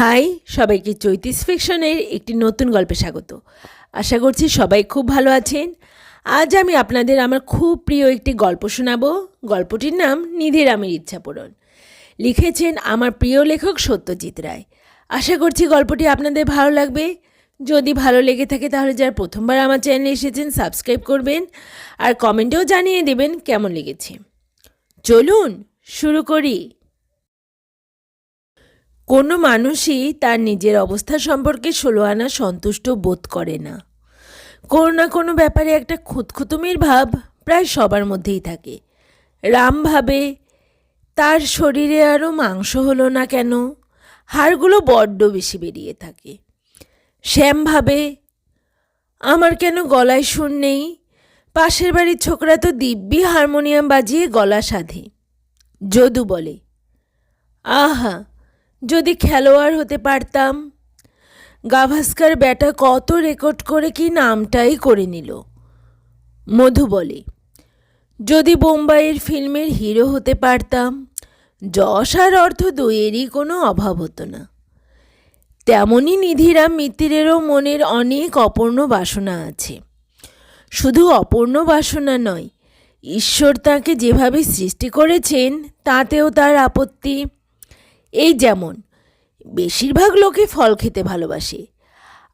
High, সবাইকে চৈতিস ফিকশনের একটি নতুন গল্পে স্বাগত। আশা করছি সবাই খুব ভালো আছেন। আজ আমি আপনাদের আমার খুব প্রিয় একটি গল্প শোনাবো। গল্পটির নাম নিধিরামের ইচ্ছা পূরণ। লিখেছেন আমার প্রিয় লেখক সত্যজিৎ রায়। আশা করছি গল্পটি আপনাদের ভালো লাগবে। যদি ভালো লেগে থাকে তাহলে যারা প্রথমবার আমার চ্যানেলে এসেছেন, সাবস্ক্রাইব করবেন আর কমেন্টেও জানিয়ে দেবেন কেমন লেগেছে। চলুন শুরু করি। কোনো মানুষই তার নিজের অবস্থা সম্পর্কে ষোলো আনা সন্তুষ্ট বোধ করে না। কোনো না কোনো ব্যাপারে একটা খুঁতখুতুমির ভাব প্রায় সবার মধ্যেই থাকে। রাম ভাবে, তার শরীরে আরও মাংস হলো না কেন? হাড়গুলো বড্ড বেশি বেরিয়ে থাকে। শ্যাম ভাবে, আমার কেন গলায় সুর নেই? পাশের বাড়ির ছোকরা তো দিব্যি হারমোনিয়াম বাজিয়ে গলা সাধে। যদু বলে, আহা যদি খেলোয়াড় হতে পারতাম। গাভাস্কার ব্যাটা কত রেকর্ড করে কি নামটাই করে নিল। মধু বলে, যদি বোম্বাইয়ের ফিল্মের হিরো হতে পারতাম, যশ আর অর্থ দুইয়েরই কোনো অভাব হতো না। তেমনই নিধিরাম মিত্তিরেরও মনের অনেক অপূর্ণ বাসনা আছে। শুধু অপূর্ণ বাসনা নয়, ঈশ্বর তাকে যেভাবে সৃষ্টি করেছেন, তাতেও তার আপত্তি এই যেমন, বেশিরভাগ লোকে ফল খেতে ভালোবাসে।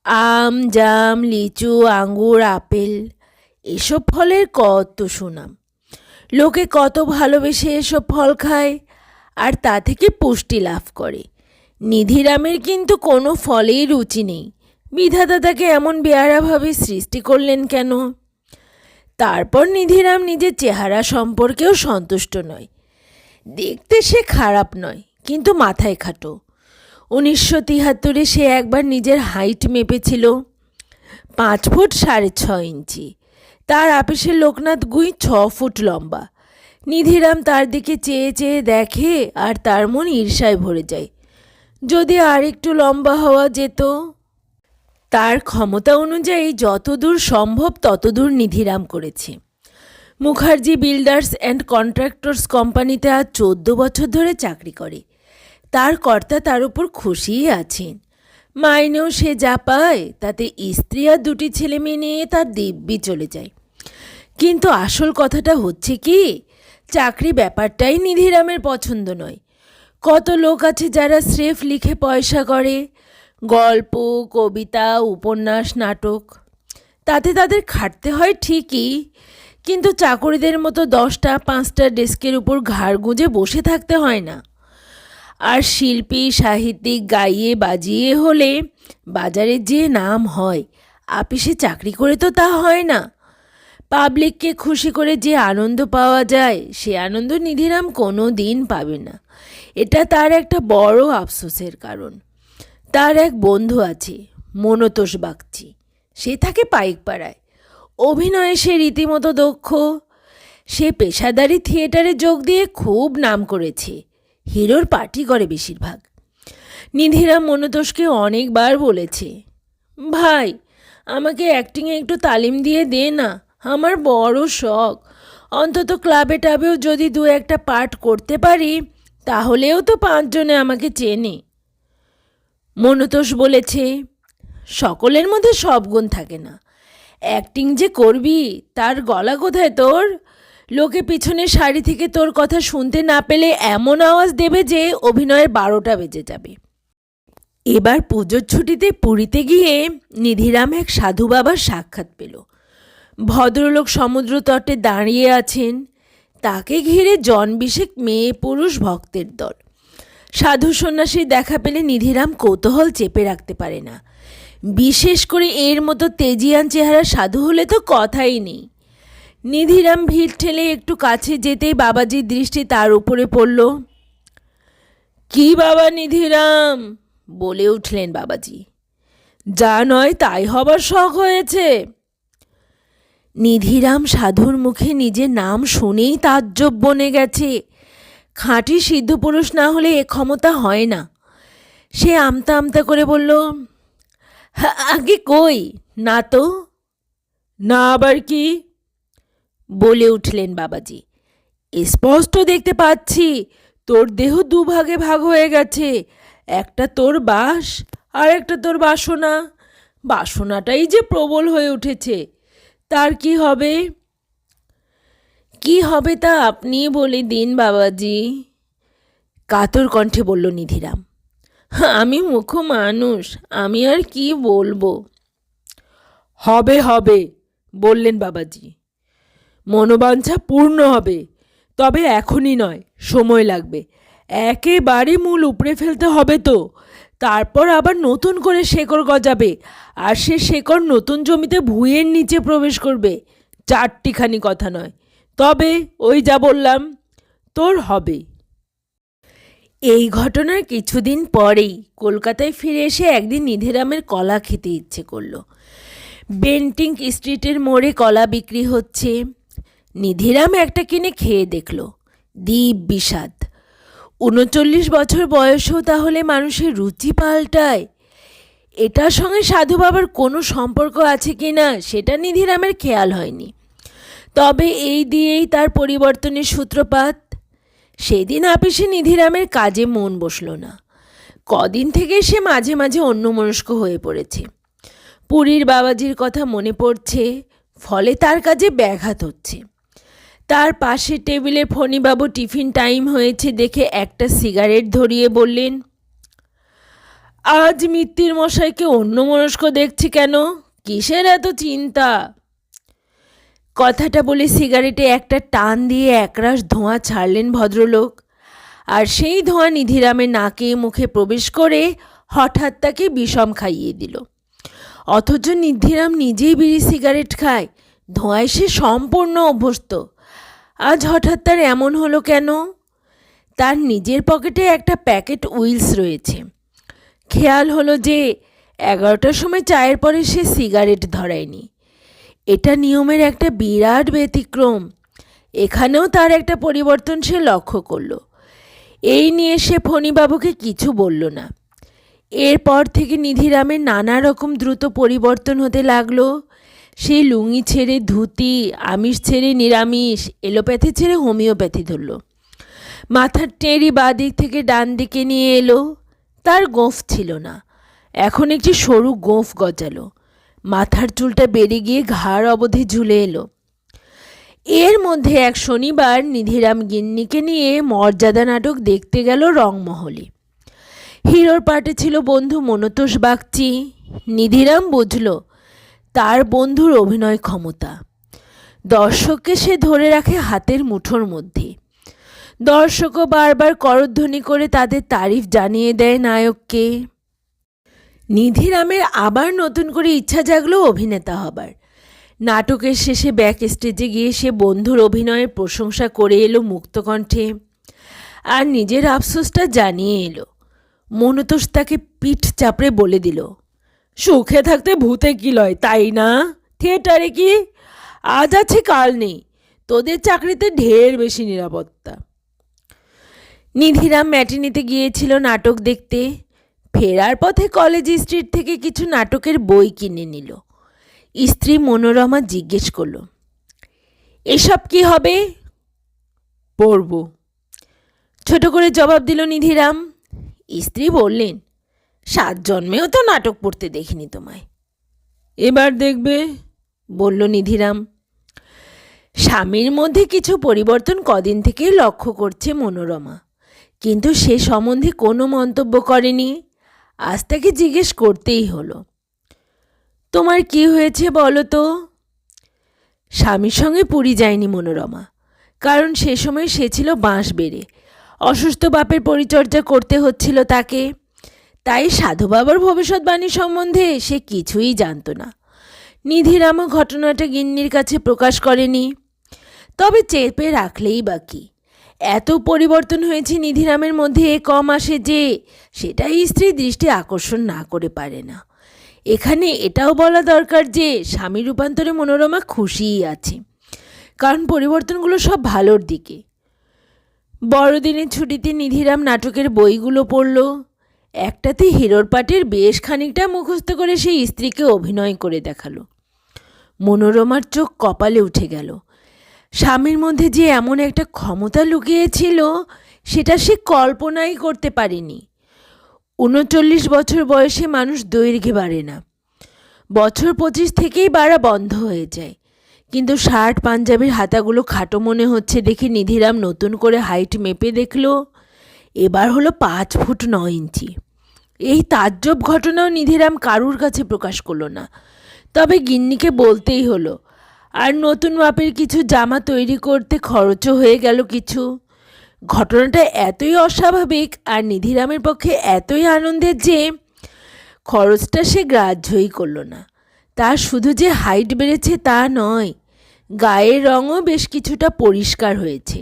আম, জাম, লিচু, আঙ্গুর, আপেল, এসব ফলের কত সুনাম। লোকে কত ভালোবেসে এসব ফল খায়, আর তা থেকে পুষ্টি লাভ করে। নিধিরামের কিন্তু কোনো ফলেই রুচি নেই। বিধাতা তাকে এমন বেয়ারাভাবে সৃষ্টি করলেন কেন? তারপর নিধিরাম নিজের চেহারা সম্পর্কেও সন্তুষ্ট নয়। দেখতে সে খারাপ নয়। কিন্তু মাথায় খাটো। উনিশশো তিহাত্তরে সে একবার নিজের হাইট মেপেছিল পাঁচ ফুট সাড়ে ছ ইঞ্চি। তার আপিসের লোকনাথ গুই ছ ফুট লম্বা। নিধিরাম তার দিকে চেয়ে চেয়ে দেখে আর তার মন ঈর্ষায় ভরে যায়। যদি আর একটু লম্বা হওয়া যেত, তার ক্ষমতা অনুযায়ী যতদূর সম্ভব ততদূর নিধিরাম করেছে। মুখার্জি বিল্ডার্স অ্যান্ড কন্ট্রাক্টরস কোম্পানিতে আজ চোদ্দ বছর ধরে চাকরি করে। তার কর্তা তার উপর খুশিই আছেন। মাইনেও সে যা পায়, তাতে স্ত্রী আর দুটি ছেলে মেয়ে নিয়ে তার দিব্যি চলে যায়। কিন্তু আসল কথাটা হচ্ছে কি, চাকরি ব্যাপারটাই নিধিরামের পছন্দ নয়। কত লোক আছে যারা স্রেফ লিখে পয়সা করে, গল্প, কবিতা, উপন্যাস, নাটক। তাতে তাদের খাটতে হয় ঠিকই, কিন্তু চাকরিদের মতো দশটা, পাঁচটা ডেস্কের উপর ঘাড় গুঁজে বসে থাকতে হয় না। আর শিল্পী, সাহিত্যিক গাইয়ে বাজিয়ে হলে বাজারে যে নাম হয়, আপিসে চাকরি করে তো তা হয় না। পাবলিককে খুশি করে যে আনন্দ পাওয়া যায়, সে আনন্দ নিধিরাম কোনো দিন পাবে না। এটা তার একটা বড় আফসোসের কারণ। তার এক বন্ধু আছে, মনতোষ বাগচি। সে থাকে পাইকপাড়ায়। অভিনয়ে সে রীতিমতো দক্ষ। সে পেশাদারি থিয়েটারে যোগ দিয়ে খুব নাম করেছে। হিরোর পার্টি করে বেশিরভাগ। নিধিরা মনতোষকে অনেকবার বলেছে, ভাই, আমাকে অ্যাক্টিংয়ে একটু তালিম দিয়ে দে না, আমার বড় শখ। অন্তত ক্লাবে টাবেও যদি দু একটা পার্ট করতে পারি, তাহলেও তো পাঁচজনে আমাকে চেনে। মনোতোষ বলেছে, সকলের মধ্যে সব গুণ থাকে না। অ্যাক্টিং যে করবি, তার গলা কোথায় তোর? লোকে পিছনে শাড়ি থেকে তোর কথা শুনতে না পেলে এমন আওয়াজ দেবে যে অভিনয়ের বারোটা বেজে যাবে। এবার পুজোর ছুটিতে পুরীতে গিয়ে নিধিরাম এক সাধু বাবার সাক্ষাৎ পেল। ভদ্রলোক সমুদ্র তটে দাঁড়িয়ে আছেন। তাকে ঘিরে জনবিশেক মেয়ে পুরুষ ভক্তের দল। সাধু সন্ন্যাসীর দেখা পেলে নিধিরাম কৌতূহল চেপে রাখতে পারে না। বিশেষ করে এর মতো তেজিয়ান চেহারা সাধু হলে তো কথাই নেই। নিধিরাম ভিড় ঠেলে একটু কাছে যেতেই বাবাজির দৃষ্টি তার উপরে পড়ল। কি বাবা নিধিরাম? বলে উঠলেন বাবাজি। যা নয় তাই হবার শখ হয়েছে। নিধিরাম সাধুর মুখে নিজের নাম শুনেই তাজ্জব বনে গেছে। খাঁটি সিদ্ধ পুরুষ না হলে এ ক্ষমতা হয় না। সে আমতা আমতা করে বলল "হা- আগে কই? না তো? না আবার কি? বলে উঠলেন বাবাজি। স্পষ্ট দেখতে পাচ্ছি, তোর দেহ দুভাগে ভাগ হয়ে গেছে। একটা তোর বাস আর একটা তোর বাসনা। বাসনাটাই যে প্রবল হয়ে উঠেছে। তার কি হবে? কি হবে তা আপনি বলে দিন বাবাজি। কাতর কণ্ঠে বলল নিধিরাম, আমি মুখ মানুষ, আমি আর কি বলব? হবে হবে, বললেন বাবাজি। মনোবাঞ্ছা পূর্ণ হবে। তবে এখনই নয়, সময় লাগবে। একেবারে মূল উপড়ে ফেলতে হবে তো। তারপর আবার নতুন করে শেকড় গজাবে আর সে শেকড় নতুন জমিতে ভুঁইয়ের নিচে প্রবেশ করবে। চারটিখানি কথা নয়। তবে ওই যা বললাম, তোর হবে। এই ঘটনার কিছুদিন পরেই কলকাতায় ফিরে এসে একদিন নিধিরামের কলা খেতে ইচ্ছে করল। বেন্টিং স্ট্রিটের মোড়ে কলা বিক্রি হচ্ছে। নিধিরাম একটা কিনে খেয়ে দেখল। দ্বীপ বিষাদ। উনচল্লিশ বছর বয়সেও তাহলে মানুষের রুচি পাল্টায়। এটার সঙ্গে সাধু বাবার কোনো সম্পর্ক আছে কি না, সেটা নিধিরামের খেয়াল হয়নি। তবে এই দিয়েই তার পরিবর্তনের সূত্রপাত। সেদিন আপিসে নিধিরামের কাজে মন বসল না। কদিন থেকে সে মাঝে মাঝে অন্যমনস্ক হয়ে পড়েছে। পুরীর বাবাজির কথা মনে পড়ছে, ফলে তার কাজে ব্যাঘাত হচ্ছে। তার পাশে টেবিলে ফণিবাবু টিফিন টাইম হয়েছে দেখে একটা সিগারেট ধরিয়ে বললেন, আজ মিত্তির মশাইকে অন্যমনস্ক দেখছি কেন? কিসের এত চিন্তা? কথাটা বলে সিগারেটে একটা টান দিয়ে একরাশ ধোঁয়া ছাড়লেন ভদ্রলোক। আর সেই ধোঁয়া নিধিরামের নাকে মুখে প্রবেশ করে হঠাৎ তাকে বিষম খাইয়ে দিল। অথচ নিধিরাম নিজেই বিড়ি সিগারেট খায়, ধোঁয়ায় সে সম্পূর্ণ অভ্যস্ত। আজ হঠাৎ তার এমন হলো কেন? তার নিজের পকেটে একটা প্যাকেট উইলস রয়েছে। খেয়াল হলো যে এগারোটার সময় চায়ের পরে সে সিগারেট ধরায়নি। এটা নিয়মের একটা বিরাট ব্যতিক্রম। এখানেও তার একটা পরিবর্তন সে লক্ষ্য করল। এই নিয়ে সে ফণিবাবুকে কিছু বলল না। এরপর থেকে নিধিরামের নানা রকম দ্রুত পরিবর্তন হতে লাগল। সে লুঙ্গি ছেড়ে ধুতি, আমিষ ছেড়ে নিরামিষ, এলোপ্যাথি ছেড়ে হোমিওপ্যাথি ধরল। মাথার টেঁড়ি বাঁ দিক থেকে ডান দিকে নিয়ে এলো। তার গোঁফ ছিল না। এখন একটি সরু গোঁফ গজালো। মাথার চুলটা বেড়ে গিয়ে ঘাড় অবধি ঝুলে এলো। এর মধ্যে এক শনিবার নিধিরাম গিন্নিকে নিয়ে মর্যাদা নাটক দেখতে গেল রংমহলে। হিরোর পাটে ছিল বন্ধু মনতোষ বাগচি। নিধিরাম বুঝল তার বন্ধুর অভিনয় ক্ষমতা। দর্শককে সে ধরে রাখে হাতের মুঠোর মধ্যে। দর্শকও বারবার করধ্বনি করে তাদের তারিফ জানিয়ে দেয় নায়ককে। নিধিরামের আবার নতুন করে ইচ্ছা জাগলো অভিনেতা হবার। নাটকের শেষে ব্যাক স্টেজে গিয়ে সে বন্ধুর অভিনয়ের প্রশংসা করে এলো মুক্তকণ্ঠে আর নিজের আফসোসটা জানিয়ে এলো। মনতোষ তাকে পিঠ চাপড়ে বলে দিল সুখে থাকতে ভূতে কি লয়? তাই না? থিয়েটারে কি? আজ আছে, কাল নেই। তোদের চাকরিতে ঢের বেশি নিরাপত্তা। নিধিরাম ম্যাটিনিতে গিয়েছিল নাটক দেখতে। ফেরার পথে কলেজ স্ট্রিট থেকে কিছু নাটকের বই কিনে নিল। স্ত্রী মনোরমা জিজ্ঞেস করল, এসব কি হবে? পড়ব। ছোট করে জবাব দিল নিধিরাম। স্ত্রী বললেন সাত জন্মেও তো নাটক পড়তে দেখিনি তোমায়। এবার দেখবে, বলল নিধিরাম। স্বামীর মধ্যে কিছু পরিবর্তন কদিন থেকে লক্ষ্য করছে মনোরমা। কিন্তু সে সম্বন্ধে কোনো মন্তব্য করেনি। আজ তাকে জিজ্ঞেস করতেই হলো। তোমার কি হয়েছে বলো তো? স্বামীর সঙ্গে পুরী যায়নি মনোরমা। কারণ সে সময় সে ছিল বাঁশ বেড়ে অসুস্থ বাপের পরিচর্যা করতে হচ্ছিল তাকে। তাই সাধু বাবার ভবিষ্যৎবাণী সম্বন্ধে সে কিছুই জানত না। নিধিরামও ঘটনাটা গিন্নির কাছে প্রকাশ করেনি। তবে চেপে রাখলেই বাকি এত পরিবর্তন হয়েছে নিধিরামের মধ্যে কম আসে যে সেটাই স্ত্রী দৃষ্টি আকর্ষণ না করে পারে না। এখানে এটাও বলা দরকার যে স্বামী রূপান্তরে মনোরমা খুশিই আছে। কারণ পরিবর্তনগুলো সব ভালোর দিকে। বড়দিনের ছুটিতে নিধিরাম নাটকের বইগুলো পড়ল একটাতে হিরোর পাটের বেশ খানিকটা মুখস্থ করে সেই স্ত্রীকে অভিনয় করে দেখাল। মনোরমার চোখ কপালে উঠে গেল। স্বামীর মধ্যে যে এমন একটা ক্ষমতা লুকিয়েছিল, সেটা সে কল্পনাই করতে পারেনি। উনচল্লিশ বছর বয়সে মানুষ দৈর্ঘ্যে বাড়ে না। বছর পঁচিশ থেকেই বাড়া বন্ধ হয়ে যায়। কিন্তু শার্ট, পাঞ্জাবির হাতাগুলো খাটো মনে হচ্ছে দেখে নিধিরাম নতুন করে হাইট মেপে দেখল, এবার হলো পাঁচ ফুট নয় ইঞ্চি। এই তাজ্জব ঘটনাও নিধিরাম কারুর কাছে প্রকাশ করল না। তবে গিন্নিকে বলতেই হলো, আর নতুন মাপের কিছু জামা তৈরি করতে খরচও হয়ে গেল কিছু? ঘটনাটা এতই অস্বাভাবিক আর নিধিরামের পক্ষে এতই আনন্দের যে খরচটা সে গ্রাহ্যই করল না। তার শুধু যে হাইট বেড়েছে তা নয়, গায়ের রঙও বেশ কিছুটা পরিষ্কার হয়েছে,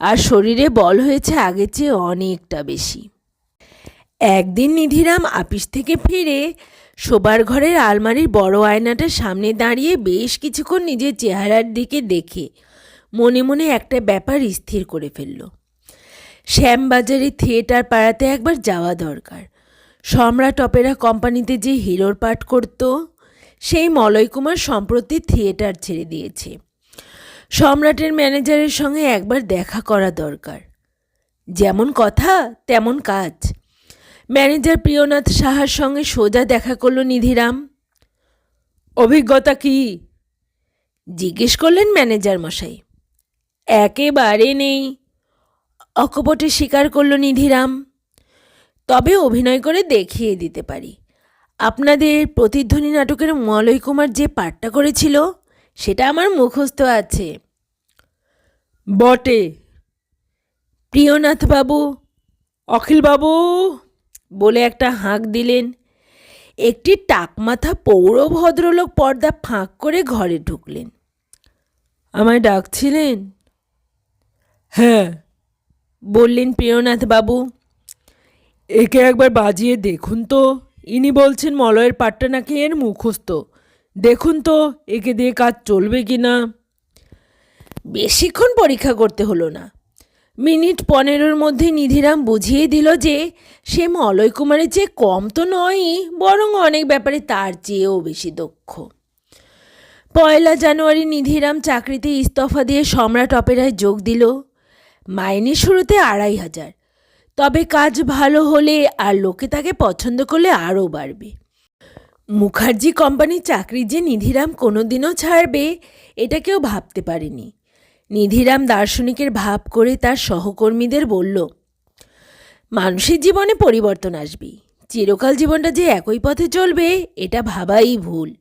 আর শরীরে বল হয়েছে আগের চেয়ে অনেকটা বেশি। একদিন নিধিরাম আপিস থেকে ফিরে শোবার ঘরের আলমারির বড় আয়নাটার সামনে দাঁড়িয়ে বেশ কিছুক্ষণ নিজের চেহারার দিকে দেখে মনে মনে একটা ব্যাপার স্থির করে ফেলল। শ্যামবাজারে থিয়েটার পাড়াতে একবার যাওয়া দরকার। সম্রাট অপেরা কোম্পানিতে যে হিরোর পাঠ করত, সেই মলয় কুমার সম্প্রতি থিয়েটার ছেড়ে দিয়েছে। সম্রাটের ম্যানেজারের সঙ্গে একবার দেখা করা দরকার। যেমন কথা, তেমন কাজ। ম্যানেজার প্রিয়নাথ সাহার সঙ্গে সোজা দেখা করল নিধিরাম। অভিজ্ঞতা কি? জিজ্ঞেস করলেন ম্যানেজার মশাই। একেবারে নেই। অকপটে স্বীকার করল নিধিরাম। তবে অভিনয় করে দেখিয়ে দিতে পারি। আপনাদের প্রতিধ্বনি নাটকের মলয় কুমার যে পাঠটা করেছিল, সেটা আমার মুখস্থ আছে। বটে। প্রিয়নাথবাবু, অখিলবাবু! বলে একটা হাঁক দিলেন। একটি টাকমাথা পৌর ভদ্রলোক পর্দা ফাঁক করে ঘরে ঢুকলেন। আমায় ডাকছিলেন? হ্যাঁ বললেন প্রিয়নাথ বাবু একে একবার বাজিয়ে দেখুন তো। ইনি বলছেন মলয়ের পাট্টা নাকি এর মুখস্থ। দেখুন তো, একে দিয়ে কাজ চলবে কি না বেশিক্ষণ পরীক্ষা করতে হলো না। মিনিট পনেরোর মধ্যে নিধিরাম বুঝিয়ে দিল যে সে মলয় কুমারের চেয়ে কম তো নয়ই, বরং অনেক ব্যাপারে তার চেয়েও বেশি দক্ষ। পয়লা জানুয়ারি নিধিরাম চাকরিতে ইস্তফা দিয়ে সম্রাট অপেরায় যোগ দিল। মাইনে শুরুতে আড়াই হাজার। তবে কাজ ভালো হলে আর লোকে তাকে পছন্দ করলে আরও বাড়বে। মুখার্জি কোম্পানির চাকরি যে নিধিরাম কোনোদিনও ছাড়বে, এটা কেউ ভাবতে পারেনি। নিধিরাম দার্শনিকের ভাব করে তার সহকর্মীদের বলল, মানুষের জীবনে পরিবর্তন আসবেই চিরকাল জীবনটা যে একই পথে চলবে, এটা ভাবাই ভুল।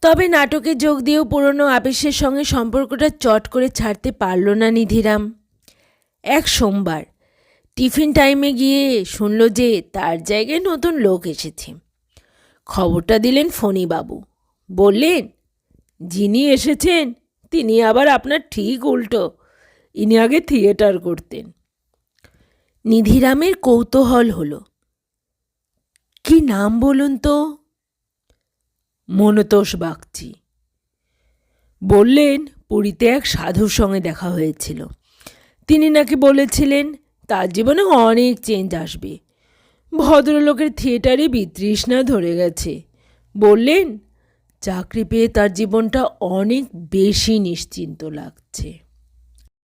তবে নাটকে যোগ দিয়েও পুরনো আবেশের সঙ্গে সম্পর্কটা চট করে ছাড়তে পারল না নিধিরাম। এক সোমবার টিফিন টাইমে গিয়ে শুনল যে তার জায়গায় নতুন লোক এসেছে। খবরটা দিলেন ফণিবাবু। বললেন, যিনি এসেছেন তিনি আবার আপনার ঠিক উল্টো। ইনি আগে থিয়েটার করতেন। নিধিরামের কৌতূহল হলো। কি নাম বলুন তো? মনতোষ বাগচি। বললেন, পুরীতে এক সাধুর সঙ্গে দেখা হয়েছিল। তিনি নাকি বলেছিলেন, তার জীবনে অনেক চেঞ্জ আসবে। ভদ্রলোকের থিয়েটারে বিতৃষ্ণা ধরে গেছে। বললেন চাকরি পেয়ে তার জীবনটা অনেক বেশি নিশ্চিন্ত লাগছে।